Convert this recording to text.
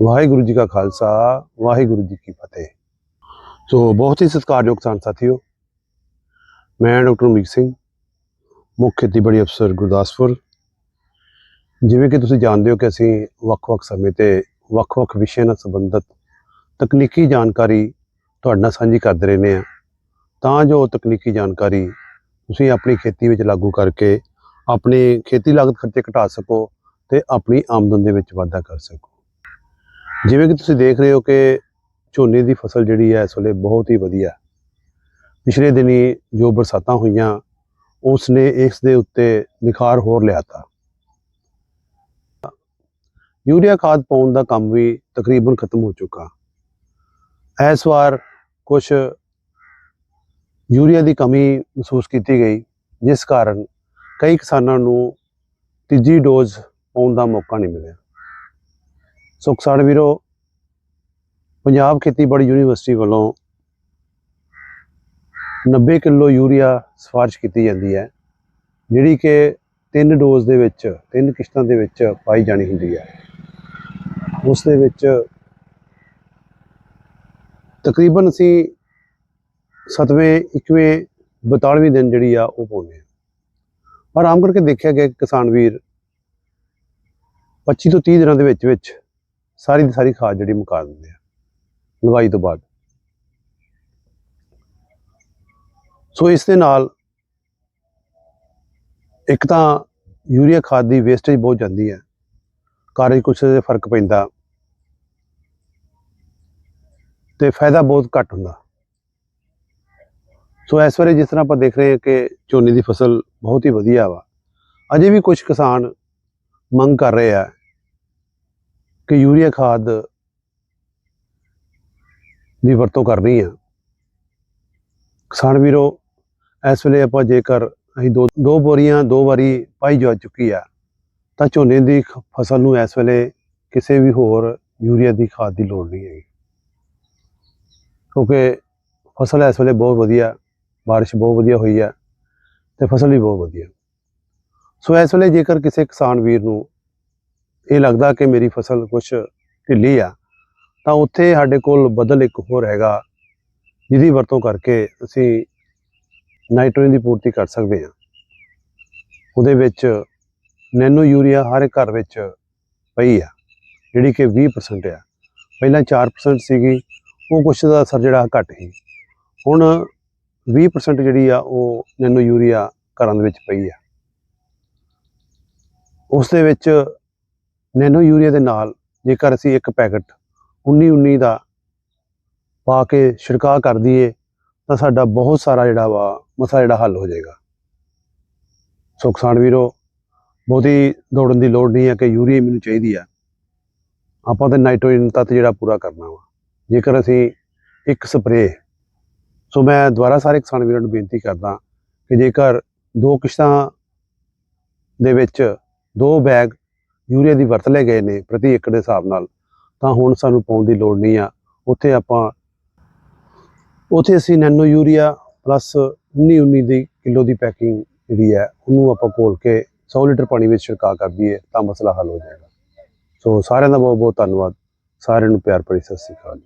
ਵਾਹਿਗੁਰੂ ਜੀ ਕਾ ਖਾਲਸਾ, ਵਾਹਿਗੁਰੂ ਜੀ ਕੀ ਫਤਿਹ। ਸੋ ਬਹੁਤ ਹੀ ਸਤਿਕਾਰਯੋਗ ਕਿਸਾਨ ਸਾਥੀਓ, ਮੈਂ ਡਾਕਟਰ ਅਮਰੀਕ ਸਿੰਘ, ਮੁੱਖ ਖੇਤੀਬਾੜੀ ਅਫਸਰ ਗੁਰਦਾਸਪੁਰ। ਜਿਵੇਂ ਕਿ ਤੁਸੀਂ ਜਾਣਦੇ ਹੋ ਕਿ ਅਸੀਂ ਵੱਖ-ਵੱਖ ਸਮੇਂ ਤੇ ਵੱਖ-ਵੱਖ ਵਿਸ਼ਿਆਂ ਨਾਲ ਸੰਬੰਧਿਤ ਤਕਨੀਕੀ ਜਾਣਕਾਰੀ ਤੁਹਾਡੇ ਨਾਲ ਸਾਂਝੀ ਕਰਦੇ ਰਹਿੰਦੇ ਆ ਤਾਂ ਜੋ ਤਕਨੀਕੀ ਜਾਣਕਾਰੀ ਤੁਸੀਂ ਆਪਣੀ ਖੇਤੀ ਵਿੱਚ ਲਾਗੂ ਕਰਕੇ ਆਪਣੇ ਖੇਤੀ ਲਾਗਤ ਖਰਚੇ ਘਟਾ ਸਕੋ ਤੇ ਆਪਣੀ ਆਮਦਨ ਦੇ ਵਿੱਚ ਵਾਧਾ ਕਰ ਸਕੋ। ਜਿਵੇਂ ਕਿ ਤੁਸੀਂ ਦੇਖ ਰਹੇ ਹੋ ਕਿ ਝੋਨੇ ਦੀ ਫਸਲ ਜਿਹੜੀ ਹੈ ਇਸ ਵੇਲੇ ਬਹੁਤ ਹੀ ਵਧੀਆ। ਪਿਛਲੇ ਦਿਨੀ ਜੋ ਬਰਸਾਤਾਂ ਹੋਈਆਂ ਉਸ ਨੇ ਇਸ ਦੇ ਉੱਤੇ ਨਿਖਾਰ ਹੋਰ ਲਿਆਤਾ ਯੂਰੀਆ ਖਾਦ ਪਾਉਣ ਦਾ ਕੰਮ ਵੀ ਤਕਰੀਬਨ ਖਤਮ ਹੋ ਚੁੱਕਾ। ਇਸ ਵਾਰ ਕੁਝ ਯੂਰੀਆ ਦੀ ਕਮੀ ਮਹਿਸੂਸ ਕੀਤੀ ਗਈ, ਜਿਸ ਕਾਰਨ ਕਈ ਕਿਸਾਨਾਂ ਨੂੰ ਤੀਜੀ ਡੋਜ਼ ਪਾਉਣ ਦਾ ਮੌਕਾ ਨਹੀਂ ਮਿਲਿਆ। ਸੁਖਸਾੜ ਵੀਰੋ, ਪੰਜਾਬ ਖੇਤੀਬਾੜੀ ਯੂਨੀਵਰਸਿਟੀ ਵੱਲੋਂ 90 ਕਿਲੋ ਯੂਰੀਆ ਸਿਫਾਰਿਸ਼ ਕੀਤੀ ਜਾਂਦੀ ਹੈ, ਜਿਹੜੀ ਕਿ ਤਿੰਨ ਡੋਜ਼ ਦੇ ਵਿੱਚ, ਤਿੰਨ ਕਿਸ਼ਤਾਂ ਦੇ ਵਿੱਚ ਪਾਈ ਜਾਣੀ ਹੁੰਦੀ ਹੈ। ਉਸ ਦੇ ਵਿੱਚ ਤਕਰੀਬਨ ਅਸੀਂ 7ਵੇਂ 21ਵੇਂ 42ਵੇਂ ਦਿਨ ਜਿਹੜੀ ਆ ਉਹ ਪਾਉਂਦੇ ਆ ਪਰ ਆਮ ਕਰਕੇ ਦੇਖਿਆ ਗਿਆ ਕਿ ਕਿਸਾਨ ਵੀਰ 25 ਤੋਂ 30 ਦਿਨਾਂ ਦੇ ਵਿੱਚ ਵਿੱਚ ਸਾਰੀ ਦੀ ਸਾਰੀ ਖਾਦ ਜਿਹੜੀ ਮੁਕਾ ਦਿੰਦੇ ਆ, ਲਵਾਈ ਤੋਂ ਬਾਅਦ। ਸੋ ਇਸ ਦੇ ਨਾਲ ਇੱਕ ਤਾਂ ਯੂਰੀਆ ਖਾਦ ਦੀ ਵੇਸਟੇਜ ਬਹੁਤ ਜਾਂਦੀ ਹੈ ਕਾਰਜ ਕੁਛ ਦੇ ਫ਼ਰਕ ਪੈਂਦਾ ਤੇ ਫਾਇਦਾ ਬਹੁਤ ਘੱਟ ਹੁੰਦਾ। ਸੋ ਇਸ ਵੇਲੇ ਜਿਸ ਤਰ੍ਹਾਂ ਆਪਾਂ ਦੇਖ ਰਹੇ ਹਾਂ ਕਿ ਝੋਨੇ ਦੀ ਫਸਲ ਬਹੁਤ ਹੀ ਵਧੀਆ ਵਾ, ਅਜੇ ਵੀ ਕੁਝ ਕਿਸਾਨ ਮੰਗ ਕਰ ਰਹੇ ਆ ਕਿ ਯੂਰੀਆ ਖਾਦ ਦੀ ਵਰਤੋਂ ਕਰਨੀ ਆ ਕਿਸਾਨ ਵੀਰੋ, ਇਸ ਵੇਲੇ ਆਪਾਂ ਜੇਕਰ ਅਸੀਂ ਦੋ ਦੋ ਬੋਰੀਆਂ ਦੋ ਵਾਰੀ ਪਾਈ ਜਾ ਚੁੱਕੀ ਆ, ਤਾਂ ਝੋਨੇ ਦੀ ਖ- ਫਸਲ ਨੂੰ ਇਸ ਵੇਲੇ ਕਿਸੇ ਵੀ ਹੋਰ ਯੂਰੀਆ ਦੀ ਖਾਦ ਦੀ ਲੋੜ ਨਹੀਂ ਹੈਗੀ। ਕਿਉਂਕਿ ਫਸਲ ਇਸ ਵੇਲੇ ਬਹੁਤ ਵਧੀਆ, ਬਾਰਿਸ਼ ਬਹੁਤ ਵਧੀਆ ਹੋਈ ਆ ਤੇ ਫਸਲ ਵੀ ਬਹੁਤ ਵਧੀਆ। ਸੋ ਇਸ ਵੇਲੇ ਜੇਕਰ ਕਿਸੇ ਕਿਸਾਨ ਵੀਰ ਨੂੰ ਇਹ ਲੱਗਦਾ ਕਿ ਮੇਰੀ ਫਸਲ ਕੁਝ ਢਿੱਲੀ ਆ, ਤਾਂ ਉੱਥੇ ਸਾਡੇ ਕੋਲ ਬਦਲ ਇੱਕ ਹੋਰ ਹੈਗਾ, ਜਿਹਦੀ ਵਰਤੋਂ ਕਰਕੇ ਅਸੀਂ ਨਾਈਟ੍ਰੋਜਨ ਦੀ ਪੂਰਤੀ ਕਰ ਸਕਦੇ ਹਾਂ। ਉਹਦੇ ਵਿੱਚ ਨੈਨੋ ਯੂਰੀਆ ਹਰ ਇੱਕ ਘਰ ਵਿੱਚ ਪਈ ਆ, ਜਿਹੜੀ ਕਿ 20% ਆ। ਪਹਿਲਾਂ 4% ਸੀਗੀ, ਉਹ ਕੁਛ ਦਾ ਅਸਰ ਜਿਹੜਾ ਘੱਟ ਸੀ। ਹੁਣ 20% ਜਿਹੜੀ ਆ, ਉਹ ਨੈਨੋ ਯੂਰੀਆ ਘਰਾਂ ਦੇ ਵਿੱਚ ਪਈ ਆ। ਉਸ ਦੇ ਵਿੱਚ ਨੈਨੋ ਯੂਰੀਆ ਦੇ ਨਾਲ ਜੇਕਰ ਅਸੀਂ ਇੱਕ ਪੈਕਟ 19 19 ਦਾ ਪਾ ਕੇ ਛਿੜਕਾਅ ਕਰ ਦਈਏ, ਤਾਂ ਸਾਡਾ ਬਹੁਤ ਸਾਰਾ ਜਿਹੜਾ ਵਾ ਮਸਲਾ ਜਿਹੜਾ ਹੱਲ ਹੋ ਜਾਏਗਾ। ਸੋ ਕਿਸਾਨ ਵੀਰੋ, ਬਹੁਤੀ ਦੌੜਨ ਦੀ ਲੋੜ ਨਹੀਂ ਹੈ ਕਿ ਯੂਰੀਆ ਮੈਨੂੰ ਚਾਹੀਦੀ ਆ। ਆਪਾਂ ਤਾਂ ਨਾਈਟ੍ਰੋਜਨ ਤੱਤ ਜਿਹੜਾ ਪੂਰਾ ਕਰਨਾ ਵਾ। ਜੇਕਰ ਅਸੀਂ ਇੱਕ ਸਪਰੇਅ, ਸੋ ਮੈਂ ਦੁਬਾਰਾ ਸਾਰੇ ਕਿਸਾਨ ਵੀਰਾਂ ਨੂੰ ਬੇਨਤੀ ਕਰਦਾ ਕਿ ਜੇਕਰ ਦੋ ਕਿਸ਼ਤਾਂ ਦੇ ਵਿੱਚ ਦੋ ਬੈਗ ਯੂਰੀਆ ਦੀ ਵਰਤ ਲਏ ਗਏ ਨੇ ਪ੍ਰਤੀ ਏਕੜ ਦੇ ਹਿਸਾਬ ਨਾਲ, ਤਾਂ ਹੁਣ ਸਾਨੂੰ ਪਾਉਣ ਦੀ ਲੋੜ ਨਹੀਂ ਆ। ਉੱਥੇ ਆਪਾਂ, ਉੱਥੇ ਅਸੀਂ ਨੈਨੋ ਯੂਰੀਆ ਪਲੱਸ 19 19 ਦੀ ਕਿਲੋ ਦੀ ਪੈਕਿੰਗ ਜਿਹੜੀ ਹੈ, ਉਹਨੂੰ ਆਪਾਂ ਘੋਲ ਕੇ 100 ਲੀਟਰ ਪਾਣੀ ਵਿੱਚ ਛਿੜਕਾ ਕਰ ਦਈਏ, ਤਾਂ ਮਸਲਾ ਹੱਲ ਹੋ ਜਾਏਗਾ। ਸੋ ਸਾਰਿਆਂ ਦਾ ਬਹੁਤ ਬਹੁਤ ਧੰਨਵਾਦ। ਸਾਰਿਆਂ ਨੂੰ ਪਿਆਰ ਭਰੀ ਸਤਿ ਸ਼੍ਰੀ ਅਕਾਲ